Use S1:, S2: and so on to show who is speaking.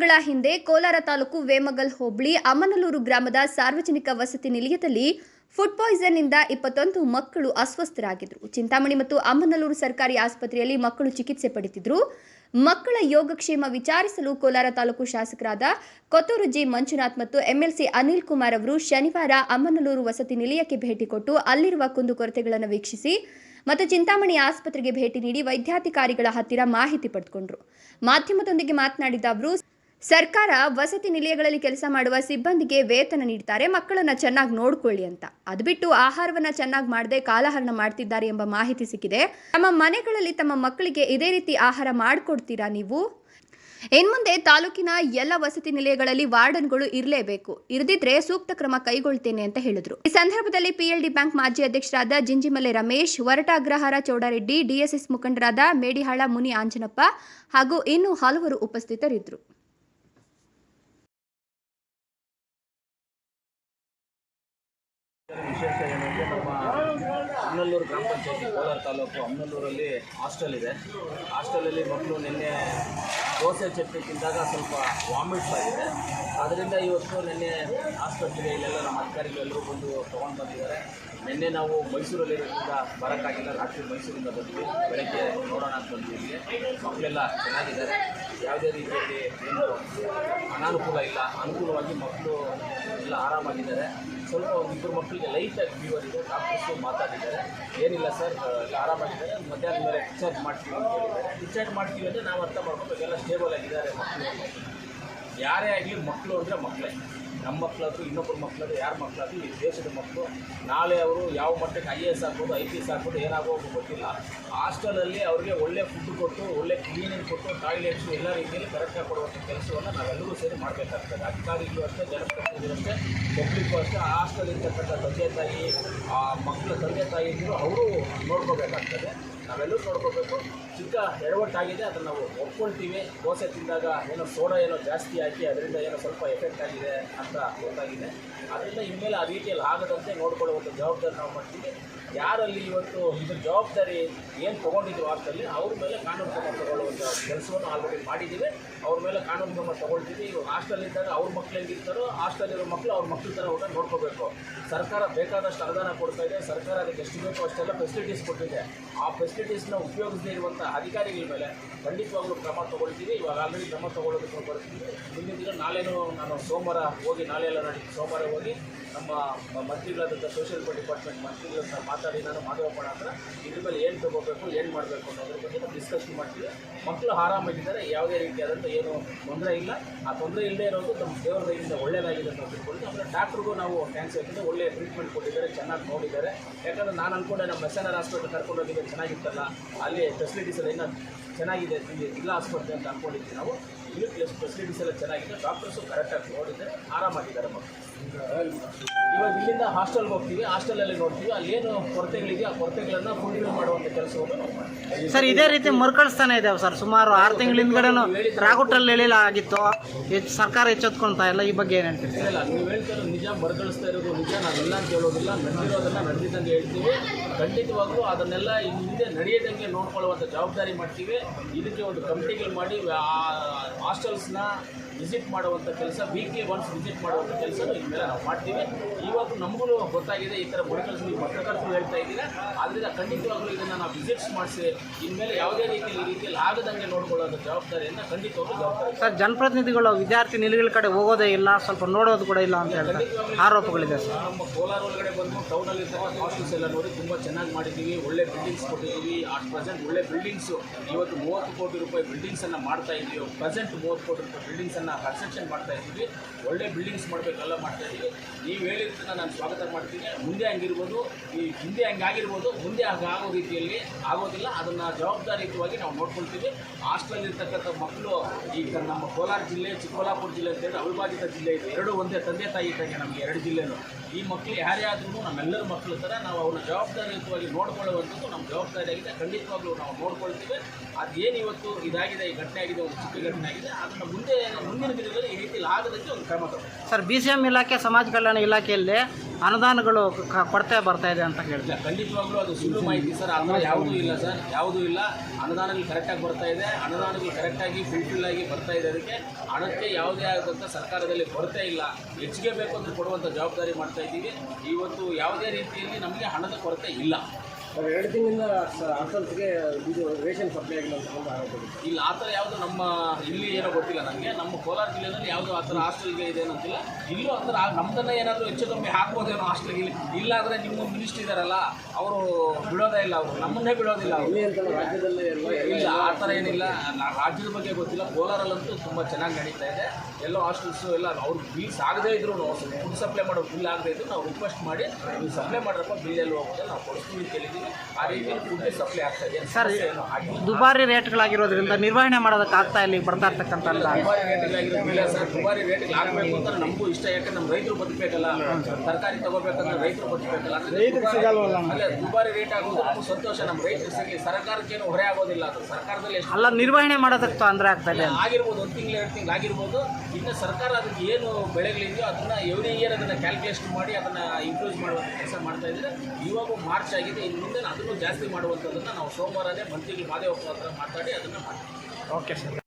S1: ಗಳ ಹಿಂದೆ ಕೋಲಾರ ತಾಲೂಕು ವೇಮಗಲ್ ಹೋಬಳಿ ಅಮನಲೂರು ಗ್ರಾಮದ ಸಾರ್ವಜನಿಕ ವಸತಿ ನಿಲಯದಲ್ಲಿ ಫುಡ್ ಪಾಯ್ಸನ್ ಇಂದ ಇಪ್ಪತ್ತೊಂದು ಮಕ್ಕಳು ಅಸ್ವಸ್ಥರಾಗಿದ್ದರು. ಚಿಂತಾಮಣಿ ಮತ್ತು ಅಮ್ಮನಲ್ಲೂರು ಸರ್ಕಾರಿ ಆಸ್ಪತ್ರೆಯಲ್ಲಿ ಮಕ್ಕಳು ಚಿಕಿತ್ಸೆ ಪಡೆದಿದ್ರು ಮಕ್ಕಳ ಯೋಗಕ್ಷೇಮ ವಿಚಾರಿಸಲು ಕೋಲಾರ ತಾಲೂಕು ಶಾಸಕರಾದ ಕೊತ್ತೂರು ಜಿ ಮಂಜುನಾಥ್ ಮತ್ತು ಎಂಎಲ್ಸಿ ಅನಿಲ್ ಕುಮಾರ್ ಅವರು ಶನಿವಾರ ಅಮ್ಮನಲ್ಲೂರು ವಸತಿ ನಿಲಯಕ್ಕೆ ಭೇಟಿ ಕೊಟ್ಟು ಅಲ್ಲಿರುವ ಕುಂದುಕೊರತೆಗಳನ್ನು ವೀಕ್ಷಿಸಿ ಮತ್ತು ಚಿಂತಾಮಣಿ ಆಸ್ಪತ್ರೆಗೆ ಭೇಟಿ ನೀಡಿ ವೈದ್ಯಾಧಿಕಾರಿಗಳ ಹತ್ತಿರ ಮಾಹಿತಿ ಪಡೆದುಕೊಂಡರು. ಮಾಧ್ಯಮದೊಂದಿಗೆ ಮಾತನಾಡಿದ ಅವರು ಸರ್ಕಾರ ವಸತಿ ನಿಲಯಗಳಲ್ಲಿ ಕೆಲಸ ಮಾಡುವ ಸಿಬ್ಬಂದಿಗೆ ವೇತನ ನೀಡ್ತಾರೆ, ಮಕ್ಕಳನ್ನ ಚೆನ್ನಾಗಿ ನೋಡ್ಕೊಳ್ಳಿ ಅಂತ. ಅದು ಬಿಟ್ಟು ಆಹಾರವನ್ನ ಚೆನ್ನಾಗಿ ಮಾಡದೆ ಕಾಲಹರಣ ಮಾಡ್ತಿದ್ದಾರೆ ಎಂಬ ಮಾಹಿತಿ ಸಿಕ್ಕಿದೆ. ತಮ್ಮ ಮನೆಗಳಲ್ಲಿ ತಮ್ಮ ಮಕ್ಕಳಿಗೆ ಇದೇ ರೀತಿ ಆಹಾರ ಮಾಡಿಕೊಡ್ತೀರಾ ನೀವು? ಇನ್ಮುಂದೆ ತಾಲೂಕಿನ ಎಲ್ಲ ವಸತಿ ನಿಲಯಗಳಲ್ಲಿ ವಾರ್ಡನ್ಗಳು ಇರಲೇಬೇಕು. ಇರದಿದ್ರೆ ಸೂಕ್ತ ಕ್ರಮ ಕೈಗೊಳ್ತೇನೆ ಅಂತ ಹೇಳಿದ್ರು. ಈ ಸಂದರ್ಭದಲ್ಲಿ ಪಿಎಲ್ಡಿ ಬ್ಯಾಂಕ್ ಮಾಜಿ ಅಧ್ಯಕ್ಷರಾದ ಜಿಂಜಿಮಲೆ ರಮೇಶ್ ವರಟ ಅಗ್ರಹಾರ ಚೌಡರೆಡ್ಡಿ, ಡಿಎಸ್ಎಸ್ ಮುಖಂಡರಾದ ಮೇಡಿಹಾಳ ಮುನಿ ಆಂಜನಪ್ಪ ಹಾಗೂ ಇನ್ನೂ ಹಲವರು ಉಪಸ್ಥಿತರಿದ್ದರು.
S2: ವಿಶೇಷ ಏನಂದರೆ ನಮ್ಮ ಅಮ್ನಲ್ಲೂರು ಗ್ರಾಮ ಪಂಚಾಯತಿ ಕೋಲಾರ ತಾಲೂಕು ಅಮ್ನಲ್ಲೂರಲ್ಲಿ ಹಾಸ್ಟೆಲ್ ಇದೆ. ಹಾಸ್ಟೆಲಲ್ಲಿ ಮಕ್ಕಳು ನಿನ್ನೆ ದೋಸೆ, ಚಟ್ನಿ ತಿಂದಾಗ ಸ್ವಲ್ಪ ವಾಮಿಟ್ ಆಗಿದೆ. ಅದರಿಂದ ಇವತ್ತು ನಿನ್ನೆ ಆಸ್ಪತ್ರೆಗೆ ಇಲ್ಲೆಲ್ಲ ನಮ್ಮ ಅಧಿಕಾರಿಗಳೆಲ್ಲರೂ ಬಂದು ತೊಗೊಂಡು ಬಂದಿದ್ದಾರೆ. ನಿನ್ನೆ ನಾವು ಮೈಸೂರಲ್ಲಿರೋದ್ರಿಂದ ಬರೋಕ್ಕಾಗಿಲ್ಲ. ರಾತ್ರಿ ಮೈಸೂರಿಂದ ಬಂದ್ವಿ. ಬೆಳಗ್ಗೆ ನೋಡೋಣ ಅಂತ ಬಂದಿದ್ವಿ. ಮಕ್ಕಳೆಲ್ಲ ಚೆನ್ನಾಗಿದ್ದಾರೆ. ಯಾವುದೇ ರೀತಿಯಲ್ಲಿ ಏನು ಅನಾನುಕೂಲ ಇಲ್ಲ. ಅನುಕೂಲವಾಗಿ ಮಕ್ಕಳು ಎಲ್ಲ ಆರಾಮಾಗಿದ್ದಾರೆ. ಸ್ವಲ್ಪ ಒಂದಿಬ್ಬರು ಮಕ್ಕಳಿಗೆ ಲೈಟಾಗಿ ಫೀವರ್ ಇದೆ. ಡಾಕ್ಟರ್ಸು ಮಾತಾಡಿದ್ದಾರೆ. ಏನಿಲ್ಲ ಸರ್ ಆರಾಮಾಗಿದ್ದಾರೆ. ಮಧ್ಯಾಹ್ನ ಮೇಲೆ ಡಿಸ್ಚಾರ್ಜ್ ಮಾಡ್ತೀವಿ ಅಂತ ಹೇಳಿದ್ದಾರೆ. ಡಿಸ್ಚಾರ್ಜ್ ಮಾಡ್ತೀವಿ ಅಂದರೆ ನಾವು ಅರ್ಥ ಮಾಡ್ಕೊಂಡು ಎಲ್ಲ ಸ್ಟೇಬಲ್ ಆಗಿದ್ದಾರೆ ಮಕ್ಕಳು. ಯಾರೇ ಆಗಲಿ ಮಕ್ಕಳು ಅಂದರೆ ಮಕ್ಕಳೇ. ನಮ್ಮ ಮಕ್ಕಳಾದ್ರು, ಇನ್ನೊಬ್ಬರ ಮಕ್ಕಳಾದ್ರು, ಯಾರ ಮಕ್ಕಳಾದ್ರು, ಈ ದೇಶದ ಮಕ್ಕಳು, ನಾಳೆ ಅವರು ಯಾವ ಮಟ್ಟಕ್ಕೆ ಐ ಎ ಎಸ್ ಆಗ್ಬೋದು ಐ ಪಿ ಎಸ್ ಆಗ್ಬೋದು ಏನಾಗೋದು ಗೊತ್ತಿಲ್ಲ. ಹಾಸ್ಟೆಲಲ್ಲಿ ಅವರಿಗೆ ಒಳ್ಳೆ ಫುಡ್ ಕೊಟ್ಟು, ಒಳ್ಳೆ ಕ್ಲೀನಿಂಗ್ ಕೊಟ್ಟು ಟಾಯ್ಲೆಟ್ಸು ಎಲ್ಲ ರೀತಿಯಲ್ಲಿ ಕರೆಕ್ಟಾಗಿ ಕೊಡುವಂಥ ಕೆಲಸವನ್ನು ನಾವೆಲ್ಲರೂ ಸೇರಿ ಮಾಡಬೇಕಾಗ್ತದೆ. ಅಧಿಕಾರಿಗಳು ಅಷ್ಟೇ, ಜನಪ್ರತಿನಿಧಿಗಳು ಅಷ್ಟೇ ಪಬ್ಲಿಕ್ಕು ಅಷ್ಟೇ ಹಾಸ್ಟೆಲ್ ಇರ್ತಕ್ಕಂಥ ತಂದೆ ತಾಯಿ, ಆ ಮಕ್ಕಳ ತಂದೆ ತಾಯಿಗಳು ಅವರು ನೋಡ್ಕೋಬೇಕಾಗ್ತದೆ. ನಾವೆಲ್ಲರೂ ನೋಡ್ಕೋಬೇಕು. ಚಿಕ್ಕ ಎಡವಟ್ಟಾಗಿದೆ ಅದನ್ನು ನಾವು ಒಪ್ಕೊಳ್ತೀವಿ. ದೋಸೆ ತಿಂದಾಗ ಏನೋ ಸೋಡಾ ಏನೋ ಜಾಸ್ತಿ ಹಾಕಿ ಅದರಿಂದ ಏನೋ ಸ್ವಲ್ಪ ಎಫೆಕ್ಟ್ ಆಗಿದೆ ಅಂತ ಗೊತ್ತಾಗಿದೆ. ಅದರಿಂದ ಇನ್ಮೇಲೆ ಆ ರೀತಿಯಲ್ಲಿ ಆಗದಂತೆ ನೋಡ್ಕೊಳ್ಳುವಂಥ ಜವಾಬ್ದಾರಿ ನಾವು ಮಾಡ್ತೀವಿ. ಯಾರಲ್ಲಿ ಇವತ್ತು ಇದು ಜವಾಬ್ದಾರಿ ಏನು ತೊಗೊಂಡಿದ್ರು ಹಾಸ್ಟೆಲ್ಲಿ ಅವ್ರ ಮೇಲೆ ಕಾನೂನು ಕ್ರಮ ತಗೊಳ್ಳುವಂಥ ಕೆಲಸವನ್ನು ಆಲ್ರೆಡಿ ಮಾಡಿದ್ದೀವಿ. ಅವ್ರ ಮೇಲೆ ಕಾನೂನು ಕ್ರಮ ತೊಗೊಳ್ತೀವಿ. ಇವಾಗ ಹಾಸ್ಟೆಲಿದ್ದಾಗ ಅವ್ರ ಮಕ್ಳು ಹೆಂಗಿರ್ತಾರೋ ಹಾಸ್ಟೆಲಿರೋ ಮಕ್ಕಳು ಅವ್ರ ಮಕ್ಕಳ ಥರ ಊಟ ನೋಡ್ಕೋಬೇಕು. ಸರ್ಕಾರ ಬೇಕಾದಷ್ಟು ಅನುದಾನ ಕೊಡ್ತಾ ಇದೆ. ಸರ್ಕಾರ ಅದಕ್ಕೆ ಎಷ್ಟು ಬೇಕೋ ಅಷ್ಟೆಲ್ಲ ಫೆಸಿಲಿಟೀಸ್ ಕೊಟ್ಟಿದೆ. ಆ ಫೆಸಿಲಿಟೀಸ್ನ ಉಪಯೋಗಿಸದೇ ಇರುವಂಥ ಅಧಿಕಾರಿಗಳ ಮೇಲೆ ಖಂಡಿತವಾಗ್ಲೂ ಕ್ರಮ ತಗೊಳ್ತೀವಿ. ಇವಾಗ ಆಲ್ರೆಡಿ ಕ್ರಮ ತಗೊಳ್ಳೋದಕ್ಕೆ ಬರ್ತೀವಿ ಮುಂದಿನ ದಿನ ನಾಳೆನೂ ನಾನು ಸೋಮವಾರ ಹೋಗಿ, ನಾಳೆ ಎಲ್ಲ ನಡಿ, ಸೋಮವಾರ ಹೋಗಿ ನಮ್ಮ ಮಂತ್ರಿಗಳಾದಂಥ ಸೋಷಿಯಲ್ ಡಿಪಾರ್ಟ್ಮೆಂಟ್ ಮಂತ್ರಿಗಳ ಹತ್ರ ಮಾತಾಡಿ, ನಾನು ಮಾತಾಡೋಣ ಹತ್ರ ಇದ್ರ ಮೇಲೆ ಏನು ತಗೋಬೇಕು, ಏನು ಮಾಡಬೇಕು ಅನ್ನೋದ್ರ ಬಗ್ಗೆ ನಾವು ಡಿಸ್ಕಷನ್ ಮಾಡ್ತೀವಿ. ಮಕ್ಕಳು ಆರಾಮಾಗಿದ್ದಾರೆ, ಯಾವುದೇ ರೀತಿಯಾದಂಥ ಏನು ತೊಂದರೆ ಇಲ್ಲ. ಆ ತೊಂದರೆ ಇಲ್ಲದೆ ಇರೋದು ನಮ್ಮ ದೇವರ ದಯದಿಂದ ಒಳ್ಳೆಯದಾಗಿದೆ ಅಂತ ತಿಳ್ಕೊಂಡು ಆಮೇಲೆ ಡಾಕ್ಟ್ರಿಗೂ ನಾವು ಥ್ಯಾಂಕ್ಸ್ ಹೇಳ್ತೀವಿ ಒಳ್ಳೆಯ ಟ್ರೀಟ್ಮೆಂಟ್ ಕೊಟ್ಟಿದ್ದಾರೆ, ಚೆನ್ನಾಗಿ ನೋಡಿದ್ದಾರೆ. ಯಾಕಂದರೆ ನಾನು ಅಂದ್ಕೊಂಡೆ ನಮ್ಮ ಎಸ್ ಎನ್ ಆರ್ ಹಾಸ್ಪಿಟಲ್ ಕರ್ಕೊಂಡು ಹೋಗಿದ್ದೆ ಚೆನ್ನಾಗಿತ್ತಲ್ಲ ಅಲ್ಲಿ ಫೆಸಿಲಿಟೀಸ್ ಎಲ್ಲ ಇನ್ನೂ ಚೆನ್ನಾಗಿದೆ ಜಿಲ್ಲಾ ಆಸ್ಪತ್ರೆ ಅಂತ ಅಂದ್ಕೊಂಡಿದ್ವಿ ನಾವು. ಇಲ್ಲಿ ಫೆಸಿಲಿಟೀಸ್ ಎಲ್ಲ ಚೆನ್ನಾಗಿದೆ. ಡಾಕ್ಟರ್ಸು ಕರೆಕ್ಟಾಗಿ ನೋಡಿದರೆ ಆರಾಮಾಗಿದ್ದಾರೆ ಮಕ್ಕಳು. ಇಲ್ಲಿಂದ ಹಾಸ್ಟೆಲ್ಗೆ ಹೋಗ್ತೀವಿ ಹಾಸ್ಟೆಲಲ್ಲಿ ನೋಡ್ತೀವಿ ಅಲ್ಲಿ ಏನು ಕೊರತೆಗಳಿದೆ ಆ ಕೊರತೆಗಳನ್ನು ಫುಲ್ಫಿಲ್ ಮಾಡುವಂಥ ಕೆಲಸವನ್ನು ನಾವು ಮಾಡ್ತೀವಿ
S3: ಸರ್ ಇದೇ ರೀತಿ ಮರುಕಳಿಸ್ತಾನೆ ಇದ್ದಾವೆ ಸರ್ ಸುಮಾರು ಆರು ತಿಂಗಳ ಹಿಂದ್ಗಡೆನೂ ರಾಗುಟ್ರಲ್ಲಿ ಹೇಳಿಲ್ಲ ಆಗಿತ್ತು ಹೆಚ್ಚು ಸರ್ಕಾರ ಎಚ್ಚೆತ್ಕೊಳ್ತಾ ಇಲ್ಲ ಈ ಬಗ್ಗೆ ಏನು ಹೇಳ್ತೀರಿ
S2: ಇಲ್ಲ ನೀವು ಹೇಳ್ತಾ ಇರೋದು ನಿಜ ಮರುಕಳಿಸ್ತಾ ಇರೋದು ನಿಜ ನಾವೆಲ್ಲ ಅಂತ ಹೇಳೋದಿಲ್ಲ ನಡೆದಿರೋದನ್ನ ನಡೆದಿದ್ದಂಗೆ ಹೇಳ್ತೀವಿ ಖಂಡಿತವಾಗ್ಲೂ ಅದನ್ನೆಲ್ಲ ಹಿಂದೆ ನಡೆಯದಂಗೆ ನೋಡ್ಕೊಳ್ಳುವಂಥ ಜವಾಬ್ದಾರಿ ಮಾಡ್ತೀವಿ ಇದಕ್ಕೆ ಒಂದು ಕಮಿಟಿಗಳು ಮಾಡಿ ಹಾಸ್ಟೆಲ್ಸ್ನ ವಿಸಿಟ್ ಮಾಡುವಂಥ ಕೆಲಸ ವೀಕ್ಲಿ ಒನ್ಸ್ ವಿಸಿಟ್ ಮಾಡುವಂಥ ಕೆಲಸ ಇನ್ಮೇಲೆ ನಾವು ಮಾಡ್ತೀವಿ. ಇವತ್ತು ನಮಗೂ ಗೊತ್ತಾಗಿದೆ ಈ ಥರ ಮೆಡಿಕಲ್ಸ್ ನೀವು ಪತ್ರಕರ್ತರು ಹೇಳ್ತಾ ಇದ್ದೀರಾ. ಆದ್ದರಿಂದ ಖಂಡಿತವಾಗಲೂ ಇದನ್ನು ನಾವು ವಿಸಿಟ್ಸ್ ಮಾಡಿಸಿ ಇನ್ಮೇಲೆ ಯಾವುದೇ ರೀತಿಯಲ್ಲಿ ಈ ರೀತಿಯಲ್ಲಿ ಆಗದಂಗೆ ನೋಡ್ಕೊಳ್ಳೋದು ಜವಾಬ್ದಾರಿಯನ್ನು ಖಂಡಿತವಾಗ್ಲೂ ಜವಾಬ್ದಾರಿ.
S3: ಸರ್ ಜನಪ್ರತಿನಿಧಿಗಳು ವಿದ್ಯಾರ್ಥಿ ನಿಲುಗಳ ಕಡೆ ಹೋಗೋದೇ ಇಲ್ಲ ಸ್ವಲ್ಪ ನೋಡೋದು ಕೂಡ ಇಲ್ಲ ಅಂತ ಹೇಳಿ ಆರೋಪಗಳಿದೆ ಸರ್.
S2: ನಮ್ಮ ಕೋಲಾರ ಒಳಗಡೆ ಬಂದು ಟೌನಲ್ಲಿ ಇರ್ತಕ್ಕಂಥ ಹಾಸ್ಟೆಲ್ಸ್ ಎಲ್ಲ ನೋಡಿ ತುಂಬ ಚೆನ್ನಾಗಿ ಮಾಡಿದ್ದೀವಿ. ಒಳ್ಳೆ ಬಿಲ್ಡಿಂಗ್ಸ್ ಕೊಟ್ಟಿದ್ದೀವಿ. ಅಟ್ ಪ್ರೆಸೆಂಟ್ ಒಳ್ಳೆ ಬಿಲ್ಡಿಂಗ್ಸು ಇವತ್ತು ಮೂವತ್ತು ಕೋಟಿ ರೂಪಾಯಿ ಬಿಲ್ಡಿಂಗ್ಸನ್ನು ಮಾಡ್ತಾ ಇದ್ದೀವಿ. ಪ್ರೆಸೆಂಟ್ ಮೂವತ್ತು ಕೋಟಿ ರೂಪಾಯಿ ಬಿಲ್ಡಿಂಗ್ಸನ್ನು ಕನ್ಸ್ಟ್ರಕ್ಷನ್ ಮಾಡ್ತಾ ಇದ್ದೀವಿ. ಒಳ್ಳೆ ಬಿಲ್ಡಿಂಗ್ಸ್ ಮಾಡಬೇಕೆಲ್ಲ ಮಾಡ್ತಾ ಇದ್ದೀವಿ. ನೀವು ಹೇಳಿದ್ದನ್ನ ನಾನು ಸ್ವಾಗತ ಮಾಡ್ತೀನಿ. ಮುಂದೆ ಹಂಗಿರ್ಬೋದು, ಈ ಹಿಂದೆ ಹಂಗಾಗಿರ್ಬೋದು, ಮುಂದೆ ಹಾಗೆ ಆಗೋ ರೀತಿಯಲ್ಲಿ ಆಗೋದಿಲ್ಲ. ಅದನ್ನು ಜವಾಬ್ದಾರಿಯುತವಾಗಿ ನಾವು ನೋಡ್ಕೊಳ್ತೀವಿ. ಹಾಸ್ಟೆಲ್ ಇರ್ತಕ್ಕಂಥ ಮಕ್ಕಳು ಈಗ ನಮ್ಮ ಕೋಲಾರ ಜಿಲ್ಲೆ, ಚಿಕ್ಕಬಳ್ಳಾಪುರ ಜಿಲ್ಲೆ ಅಂತೇಳಿ ಅವಿಭಾಜಿತ ಜಿಲ್ಲೆ ಇದೆ. ಎರಡು ಒಂದೇ ತಂದೆ ತಾಯಿ ಇದ್ದಂಗೆ ನಮಗೆ ಎರಡು ಜಿಲ್ಲೆನೂ. ಈ ಮಕ್ಕಳು ಯಾರೇ ಆದ್ರೂ ನಮ್ಮೆಲ್ಲರ ಮಕ್ಕಳ ಥರ ನಾವು ಅವ್ರನ್ನ ಜವಾಬ್ದಾರಿಯುತವಾಗಿ ನೋಡ್ಕೊಳ್ಳುವಂಥದ್ದು ನಮ್ಮ ಜವಾಬ್ದಾರಿಯಾಗಿದೆ ಖಂಡಿತವಾಗ್ಲೂ ನಾವು ನೋಡ್ಕೊಳ್ತೀವಿ. ಅದೇನು ಇವತ್ತು ಇದಾಗಿದೆ, ಈ ಘಟನೆ ಆಗಿದೆ, ಒಂದು ಚಿಕ್ಕ ಘಟನೆ ಆಗಿದೆ. ಅದನ್ನು ಮುಂದೆ ಮುಂದಿನ ದಿನಗಳಲ್ಲಿ ಈ ರೀತಿಯಲ್ಲಿ ಆಗದಂತೆ ಒಂದು ಕ್ರಮ ತಗೊಳ್ಳಿ.
S3: ಸರ್ ಬಿ ಸಿ ಎಂ ಇಲಾಖೆ ಸಮಾಜ ಕಲ್ಯಾಣ ಇಲಾಖೆಯಲ್ಲಿ ಅನುದಾನಗಳು ಕ- ಕೊರತೆ ಬರ್ತಾ ಇದೆ ಅಂತ ಹೇಳ್ತಾರೆ
S2: ಇಲ್ಲ ಖಂಡಿತವಾಗ್ಲೂ ಅದು ಸುಳ್ಳು ಮಾಹಿತಿ ಸರ್. ಆ ಥರ ಯಾವುದೂ ಇಲ್ಲ ಸರ್. ಯಾವುದೂ ಇಲ್ಲ. ಅನುದಾನಗಳು ಕರೆಕ್ಟಾಗಿ ಬರ್ತಾ ಇದೆ. ಅನುದಾನಗಳು ಕರೆಕ್ಟಾಗಿ ಫುಲ್ಫಿಲ್ ಆಗಿ ಬರ್ತಾ ಇದೆ ಅದಕ್ಕೆ ಹಣಕ್ಕೆ ಯಾವುದೇ ಆದಂಥ ಸರ್ಕಾರದಲ್ಲಿ ಕೊರತೆ ಇಲ್ಲ. ಹೆಚ್ಚಿಗೆ ಬೇಕು ಅಂದ್ರೆ ಕೊಡುವಂಥ ಜವಾಬ್ದಾರಿ ಮಾಡ್ತಾ ಇದ್ದೀವಿ. ಇವತ್ತು ಯಾವುದೇ ರೀತಿಯಲ್ಲಿ ನಮಗೆ ಹಣದ ಕೊರತೆ ಇಲ್ಲ.
S4: ಎರಡು ತಿಂಗಳಿಂದ ಅಸಲ್ಸ್ಗೆ ಇದು ರೇಷನ್ ಸಪ್ಲೈ ಆಗಿಲ್ಲ ಅಂತ ಆರೋಪ
S2: ಇಲ್ಲ ಆ ಥರ ಯಾವುದು ನಮ್ಮ ಇಲ್ಲಿ ಏನೋ ಗೊತ್ತಿಲ್ಲ ನನಗೆ ನಮ್ಮ ಕೋಲಾರ ಜಿಲ್ಲೆಯಲ್ಲಿ ಯಾವುದು ಆ ಥರ ಹಾಸ್ಟೆಲ್ಗೆ ಇದೆ ಅಂತಿಲ್ಲ ಇಲ್ಲೂ ಆ ಥರ ನಮ್ಮದನ್ನ ಏನಾದರೂ ಹೆಚ್ಚು ಕಮ್ಮಿ ಹಾಕ್ಬೋದೇನೋ ಹಾಸ್ಟೆಲ್ಗೆ ಇಲ್ಲಿ ಇಲ್ಲ. ಅಂದರೆ ನಿಮ್ಮ ಮಿನಿಸ್ಟ್ರಿ ಇದ್ದಾರಲ್ಲ ಅವರು ಬಿಡೋದೇ ಇಲ್ಲ ಅವರು. ನಮ್ಮನ್ನೇ ಬಿಡೋದಿಲ್ಲ ಅವರು.
S4: ಇಲ್ಲಿ ರಾಜ್ಯದಲ್ಲೇ
S2: ಆ ಥರ ಏನಿಲ್ಲ. ರಾಜ್ಯದ ಬಗ್ಗೆ ಗೊತ್ತಿಲ್ಲ. ಕೋಲಾರಲ್ಲಂತೂ ತುಂಬ ಚೆನ್ನಾಗಿ ನಡೀತಾ ಇದೆ. ಎಲ್ಲ ಹಾಸ್ಟೆಲ್ಸು ಎಲ್ಲ ಅವ್ರು ಬಿಲ್ಸ್ ಆಗದೇ ಇದ್ರು ಫುಡ್ ಸಪ್ಲೈ ಮಾಡೋ ಬಿಲ್ ಆಗದೇ ಇದ್ರು ನಾವು ರಿಕ್ವೆಸ್ಟ್ ಮಾಡಿ ನೀವು ಸಪ್ಲೈ ಮಾಡ್ರಪ್ಪ ಬಿಲ್ ಎಲ್ಲಿ ಹೋಗುತ್ತೆ ನಾವು ಕೊಡಿಸ್ತೀವಿ ಹೇಳಿದ್ದೀವಿ ಆ ರೀತಿ ಫುಡ್ ಸಪ್ಲೈ ಆಗ್ತಾ ಇದೆ
S3: ಸರ್, ದುಬಾರಿ ರೇಟ್ಗಳಾಗಿರೋದ್ರಿಂದ ನಿರ್ವಹಣೆ ಮಾಡೋದಕ್ಕೆ ಆಗ್ತಾ ಇಲ್ಲ ಬರ್ತಾ ಇರ್ತಕ್ಕಂಥ
S2: ದುಬಾರಿ ರೇಟ್ಗಳಾಗಿರೋದಿಲ್ಲ ಸರ್. ದುಬಾರಿ ರೇಟ್ಗಳು ಆಗಬೇಕು ಅಂತ ನಮಗೂ ಇಷ್ಟ ಯಾಕಂದ್ರೆ ನಮ್ಮ ರೈತರು ಬದುಕಬೇಕಲ್ಲ. ತರಕಾರಿ ತಗೋಬೇಕಂದ್ರೆ ರೈತರು ಬದುಕಬೇಕಲ್ಲ. ಅಲ್ಲ ದುಬಾರಿ ರೇಟ್ ಆಗೋದು ನಮಗೂ ಸಂತೋಷ. ನಮ್ಮ ರೈತರು ಸಿಗಲಿ. ಸರ್ಕಾರಕ್ಕೇನು ಹೊರೆ ಆಗೋದಿಲ್ಲ ಅದು. ಸರ್ಕಾರದಲ್ಲಿ
S3: ಅಲ್ಲ ನಿರ್ವಹಣೆ ಮಾಡೋದಕ್ಕೆ ತೊಂದರೆ ಆಗ್ತಾ ಇದೆ.
S2: ಆಗಿರ್ಬೋದು ಒಂದು ತಿಂಗಳು ಎರಡು ತಿಂಗಳು ಆಗಿರ್ಬೋದು. ಇನ್ನು ಸರ್ಕಾರ ಅದಕ್ಕೆ ಏನು ಬೆಳೆಗಳಿದೆಯೋ ಅದನ್ನ ಎವ್ರಿ ಇಯರ್ ಅದನ್ನು ಕ್ಯಾಲ್ಕುಲೇಷನ್ ಮಾಡಿ ಅದನ್ನು ಇಂಪ್ರೂವ್ ಮಾಡುವಂಥ ಕೆಲಸ ಮಾಡ್ತಾ ಇದ್ರೆ ಇವಾಗ ಮಾರ್ಚ್ ಆಗಿದೆ. ಇನ್ನು ಅದನ್ನು ಜಾಸ್ತಿ ಮಾಡುವಂಥದ್ದನ್ನು ನಾವು ಸೋಮವಾರನೇ ಮಂತ್ರಿಗೆ ಮಾದೇವಪ್ಪ ಹತ್ರ ಮಾತಾಡಿ ಅದನ್ನು ಮಾಡ್ತೀವಿ.
S3: Okay sir